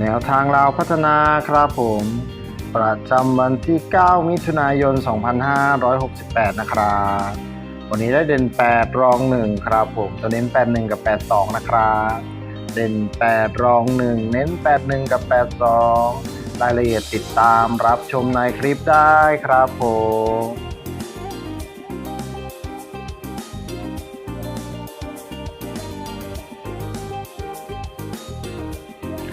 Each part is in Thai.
แนวทางเราพัฒนาครับผม ประจำวันที่ 9 มิถุนายน 2568 นะครับ วันนี้ได้เด่น 8 รอง 1 ครับผม ตัวเน้น 81 กับ 82 นะครับ เด่น 8 รอง 1 เน้น 81 กับ 82 รายละเอียดติดตามรับชมในคลิปได้ครับผม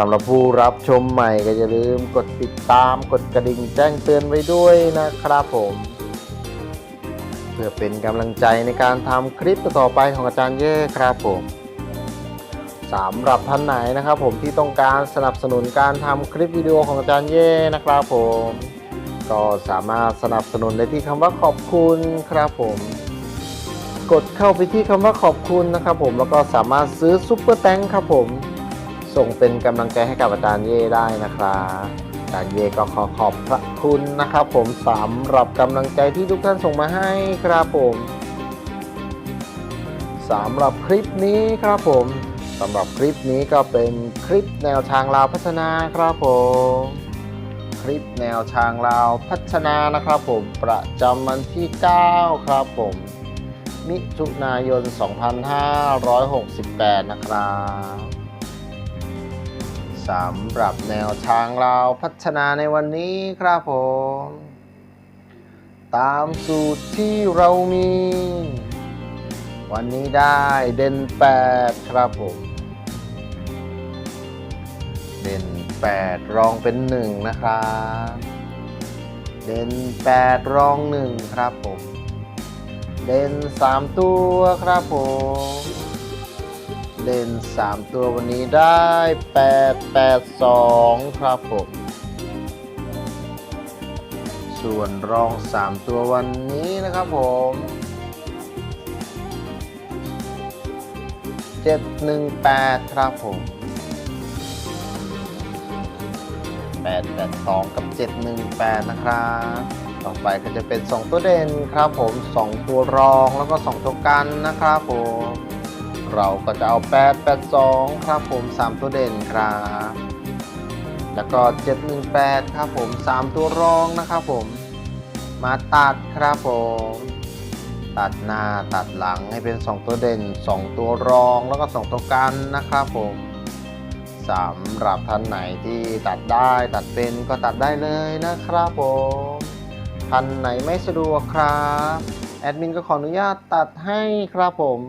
สำหรับผู้รับชมใหม่ก็อย่าลืมกดติดตามกดกระดิ่งแจ้งเตือนไว้ด้วยนะครับผม เพื่อเป็นกำลังใจในการทำคลิปต่อไปของอาจารย์เย่ครับผมสำหรับท่านไหนนะครับ ผมที่ต้องการสนับสนุนการทำคลิปวิดีโอของอาจารย์เย่นะครับผม ก็สามารถสนับสนุนได้ที่คำว่าขอบคุณครับผมกดเข้าไปที่คำว่าขอบคุณนะครับผมแล้วก็สามารถซื้อซุปเปอร์แตงครับผม ส่งเป็นกำลังใจให้กับอาจารย์เย่ได้นะครับอาจารย์เย่ก็ขอขอบพระคุณนะครับ ผมสำหรับกำลังใจที่ทุกท่านส่งมาให้ครับผมสำหรับคลิปนี้ครับผมสำหรับคลิปนี้ก็เป็นคลิปแนวทางลาวพัฒนาครับผมคลิปแนวทางลาวพัฒนานะครับผมประจำวันที่ 9 ครับผม มิถุนายน 2568 นะครับ สำหรับแนวทางเราพัฒนาในวันนี้ครับผม ตามสูตรที่เรามี วันนี้ได้เด่น 8 ครับผม เด่น 8 รองเป็น 1 นะครับ เด่น 8 รอง 1 ครับผม เด่น 3 ตัวครับผม เด่น3ตัววันนี้ได้8 8 2ครับผม ส่วนรอง3ตัววันนี้นะครับผม718ครับผม882กับ718นะครับ ต่อไปก็จะเป็น2ตัวเด่นครับผม2ตัวรองแล้วก็2ตัวกันนะครับผม เราก็จะเอา 8 8 2 ครับผม 3 ตัวเด่นครับ แล้วก็ 718 ครับผม 3 ตัวรองนะครับผม มาตัดครับผม ตัดหน้าตัดหลังให้เป็น 2 ตัวเด่น 2 ตัวรองแล้วก็ 2 ตัวกันนะครับผมสำหรับท่านไหนที่ตัดได้ตัดเป็นก็ตัดได้เลยนะครับผมท่านไหนไม่สะดวกครับ แอดมินก็ขออนุญาตตัดให้ครับผม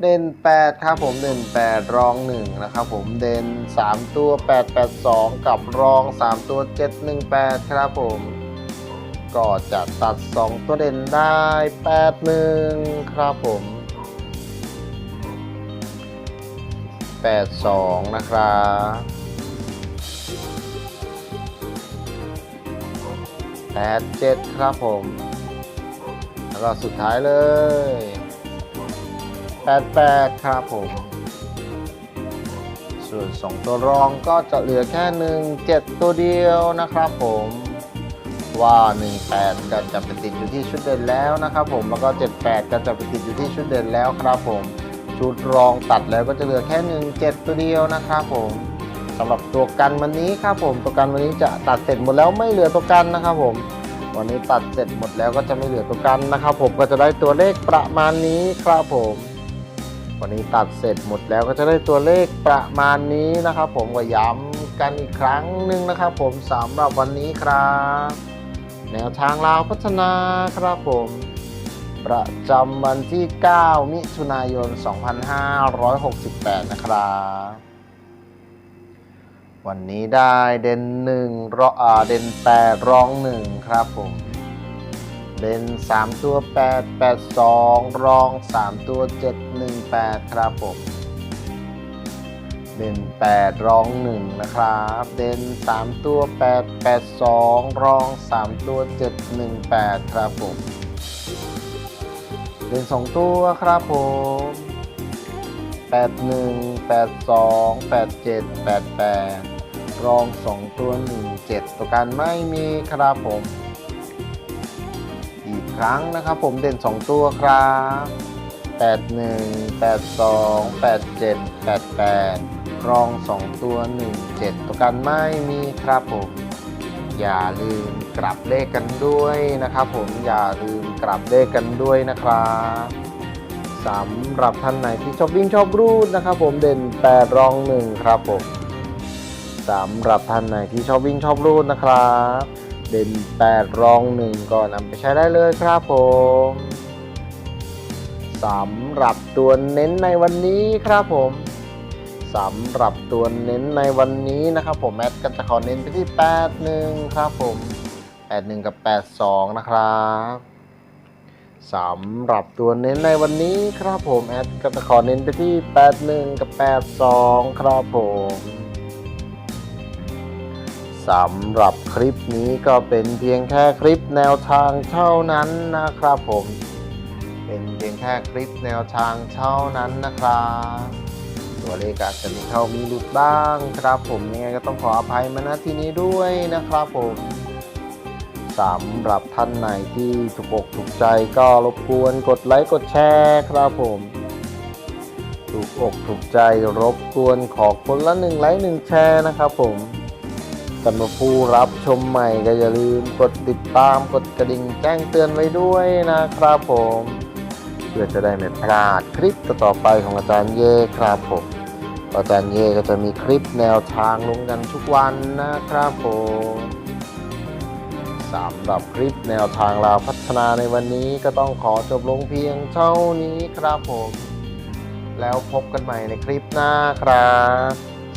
เด่น8ครับผมเด่น8 รอง1นะครับผมเด่น3 ตัว 8 8 2 กับรอง 3 ตัว 7 1 8 ครับผม ก็จะตัด 2 ตัวเด่นได้ 8 1 ครับผม 8 2 นะครับ8 7ครับผม แล้วก็สุดท้ายเลย 88 ครับผม ส่วน 2 ตัวรองก็จะเหลือแค่ 1 7 ตัวเดียวนะครับผม ว่า 18 ก็จะไปติดอยู่ที่ชุดเด่นแล้วนะครับผม แล้วก็ 78 ก็จะไปติดอยู่ที่ชุดเด่นแล้วครับผม ชุดรองตัดแล้วก็จะเหลือแค่ 1 7 ตัวเดียวนะครับผมสำหรับตัวกันวันนี้ครับผม ตัวกันวันนี้จะตัดเสร็จหมดแล้วไม่เหลือตัวกันนะครับผมวันนี้ตัดเสร็จหมดแล้วก็จะไม่เหลือตัวกันนะครับผมก็จะได้ตัวเลขประมาณนี้ครับผม วันนี้ตัดเสร็จหมดแล้วก็จะได้ตัวเลขประมาณนี้นะครับ ผมก็ย้ำกันอีกครั้งหนึ่งนะครับ ผมสำหรับวันนี้ครับ แนวทางลาวพัฒนาครับผมประจำวันที่ 9 มิถุนายน 2568 นะครับ วันนี้ได้เด่นหนึ่งรออ่าเด่นแปดรองหนึ่งครับผม เดนสามตัวแปดแปดสองรองสามตัวเจ็ดหนึ่งแปดครับผมเด่นแปดรองหนึ่งนะครับ เด่นสามตัวแปดแปดสองรองสามตัวเจ็ดหนึ่งแปดครับผม เด่นสองตัวครับผมแปดหนึ่งแปดสองแปดเจ็ดแปดแปดรองสองตัวหนึ่งเจ็ดตัวการไม่มีครับผม ครั้งนะครับ ผมเด่น 2 ตัวครับ 81 82 87 88 รอง 2 ตัว 17 ตัวกันไม่มีครับผม อย่าลืมกลับเลขกันด้วยนะครับ ผมอย่าลืมกลับเลขกันด้วยนะครับสำหรับท่านไหนที่ชอบวิ่งชอบรูดนะครับ ผมเด่น 8 รอง 1 ครับผมสำหรับท่านไหนที่ชอบวิ่งชอบรูดนะครับ เด่น8 รอง1ก็นำไปใช้ได้เลยครับผมสำหรับตัวเน้นในวันนี้ครับผมสำหรับตัวเน้นในวันนี้นะครับผมแอดก็จะขอเน้นไปที่ 81 ครับผม 81 กับ 82 นะครับสำหรับตัวเน้นในวันนี้ครับผมแอดก็จะขอเน้นไปที่ 81 กับ 82 ครับผม สำหรับคลิปนี้ก็เป็นเพียงแค่คลิปแนวทางเท่านั้นนะครับผม เป็นเพียงแค่คลิปแนวทางเท่านั้นนะครับตัวเลขอาจจะมีเข้ามีหลุดบ้างครับผมยังไงก็ต้องขออภัยมาณที่นี้ด้วยนะครับผมสำหรับท่านไหนที่ถูกอกถูกใจก็รบกวนกดไลค์กดแชร์ครับผมถูกอกถูกใจรบกวนขอคนละหนึ่งไลค์หนึ่งแชร์นะครับผม สำหรับผู้รับชมใหม่ก็อย่าลืมกดติดตามกดกระดิ่งแจ้งเตือนไว้ด้วยนะครับผม เพื่อจะได้ไม่พลาดคลิปต่อไปของอาจารย์เย่ครับผมอาจารย์เย่ก็จะมีคลิปแนวทางลงกันทุกวันนะครับผมสำหรับคลิปแนวทางลาวพัฒนาในวันนี้ก็ต้องขอจบลงเพียงเท่านี้ครับผม แล้วพบกันใหม่ในคลิปหน้าครับ